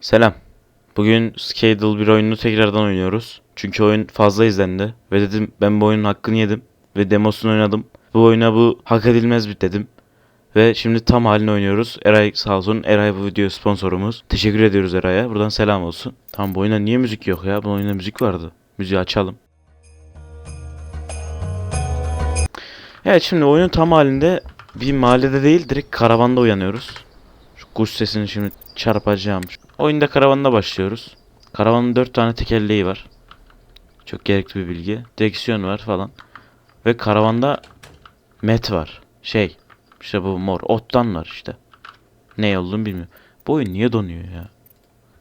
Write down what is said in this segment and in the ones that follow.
Selam. Bugün Scadle bir oyununu tekrardan oynuyoruz. Çünkü oyun fazla izlendi. Ve dedim ben bu oyunun hakkını yedim. Ve demosunu oynadım. Bu oyuna bu hak edilmez bir dedim. Ve şimdi tam halini oynuyoruz. Eray sağ olsun. Eray bu video sponsorumuz. Teşekkür ediyoruz Eray'a. Buradan selam olsun. Tam bu oyuna niye müzik yok ya? Bu oyunda müzik vardı. Müziği açalım. Evet şimdi oyunun tam halinde bir mahallede değil direkt karavanda uyanıyoruz. Kuş sesini şimdi çarpacağım. Oyunda karavanda başlıyoruz. Karavanın 4 tane tekerleği var. Çok gerekli bir bilgi. Direksiyon var falan. Ve karavanda met var. Şey işte bu mor ottan var işte. Ne olduğunu bilmiyorum. Bu oyun niye donuyor ya?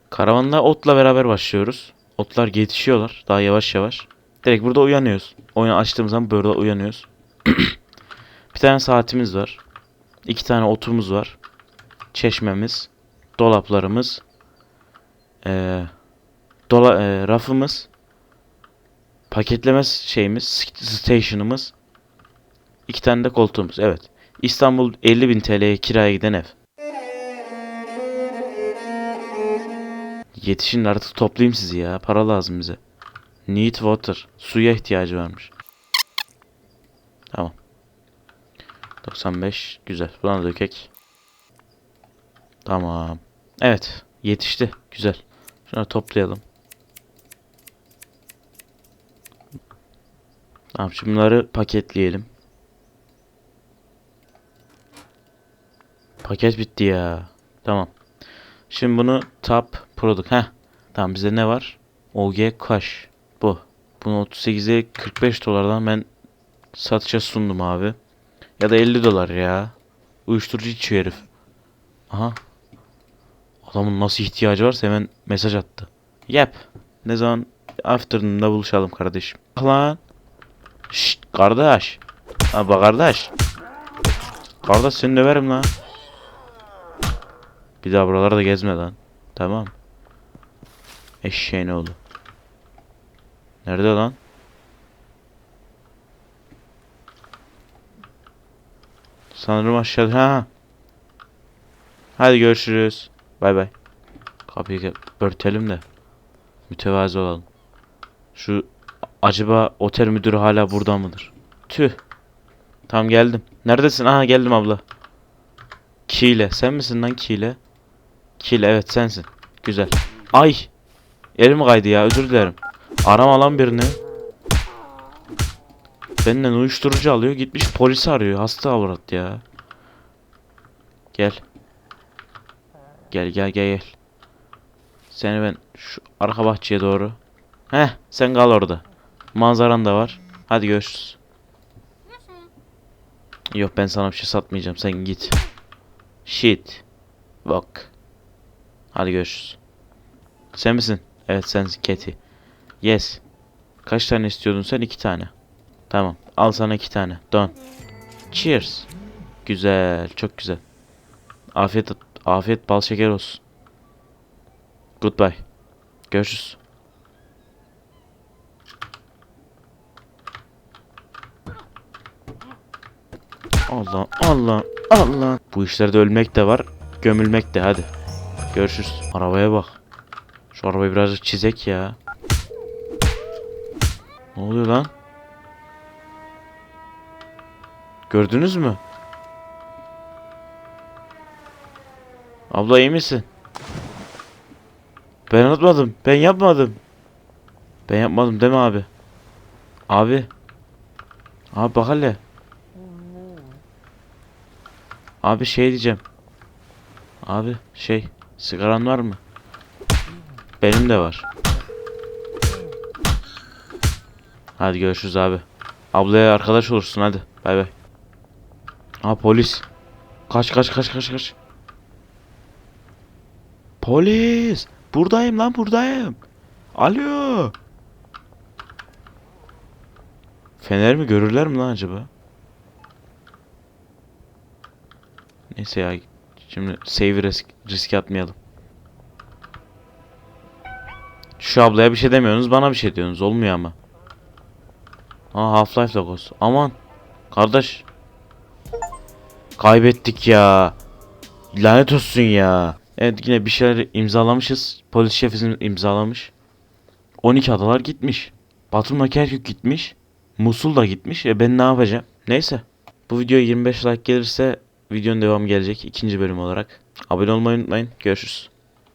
Karavanda otla beraber başlıyoruz. Otlar yetişiyorlar daha yavaş yavaş. Direkt burada uyanıyoruz. Oyunu açtığımız zaman böyle uyanıyoruz. bir tane saatimiz var. İki tane otumuz var. Çeşmemiz. Dolaplarımız. Eee dola, eee, rafımız. Paketleme şeyimiz. st- Station'ımız. İki tane de koltuğumuz. Evet. İstanbul 50.000 TL'ye kiraya giden ev. Yetişin artık toplayayım sizi ya. Para lazım bize. Need water. Suya ihtiyacı varmış. Tamam. 95. Güzel. Buna dökek. Tamam. Evet. Yetişti. Güzel. Şunu toplayalım. Tamam şimdi bunları paketleyelim. Paket bitti ya. Tamam. Şimdi bunu top product. Heh. Tamam bizde ne var? OG Cash. Bu. Bunu 38'e 45 dolardan ben satışa sundum abi. Ya da 50 dolar ya. Uyuşturucu içiyor herif. Aha. Adamın nasıl ihtiyacı varsa hemen mesaj attı. Yap. Ne zaman afternoon'da buluşalım kardeşim. Bak Lan. Şşt kardeş. Bak kardeş. Kardeş seni döverim lan. Bir daha buralarda gezme lan. Tamam. Eşeğin oğlu. Nerede lan? Sanırım aşağıda. Ha. Hadi görüşürüz. Bay bay. Kapıyı kap- örtelim de. Mütevazi olalım. Şu acaba otel müdürü hala burada mıdır? Tüh. Tamam geldim. Neredesin? Aha geldim abla. Kile. Sen misin lan Kile? Kile evet sensin. Güzel. Ay. Elim kaydı ya özür dilerim. Arama lan birini. Benden uyuşturucu alıyor gitmiş polisi arıyor. Hasta avrat ya. Gel. Gel gel gel gel. Seni ben şu arka bahçeye doğru. Heh sen kal orada. Manzaran da var. Hadi görüşürüz. Yok ben sana bir şey satmayacağım. Sen git. Shit. Bak. Hadi görüşürüz. Sen misin? Evet sensin Keti. Yes. Kaç tane istiyordun sen? İki tane. Tamam. Al sana iki tane. Don. Cheers. Güzel. Çok güzel. Afiyet afiyet bal şeker olsun. Goodbye. Görüşürüz. Allah Allah Allah. Bu işlerde ölmek de var, gömülmek de hadi. Görüşürüz. Arabaya bak. Şu arabayı birazcık çizek ya. Ne oluyor lan? Gördünüz mü? Abla iyi misin? Ben unutmadım. Ben yapmadım. Ben yapmadım değil mi abi? Abi. Abi bak hele. Abi şey diyeceğim. Abi şey sigaran var mı? Benim de var. Hadi görüşürüz abi. Ablaya arkadaş olursun hadi. Bay bay. Aa polis. Kaç kaç kaç kaç kaç. Polis. Buradayım lan buradayım. Alo. Fener mi görürler mi lan acaba? Neyse ya. Şimdi save risk, riske atmayalım. Şu ablaya bir şey demiyorsunuz bana bir şey diyorsunuz olmuyor ama. Aa Half-Life logosu. Aman. Kardeş. Kaybettik ya. Lanet olsun ya. Evet yine bir şeyler imzalamışız. Polis şefimiz imzalamış. 12 adalar gitmiş. Batum'la Kerkük gitmiş. Musul da gitmiş. E ben ne yapacağım? Neyse. Bu videoya 25 like gelirse videonun devamı gelecek. ikinci bölüm olarak. Abone olmayı unutmayın. Görüşürüz.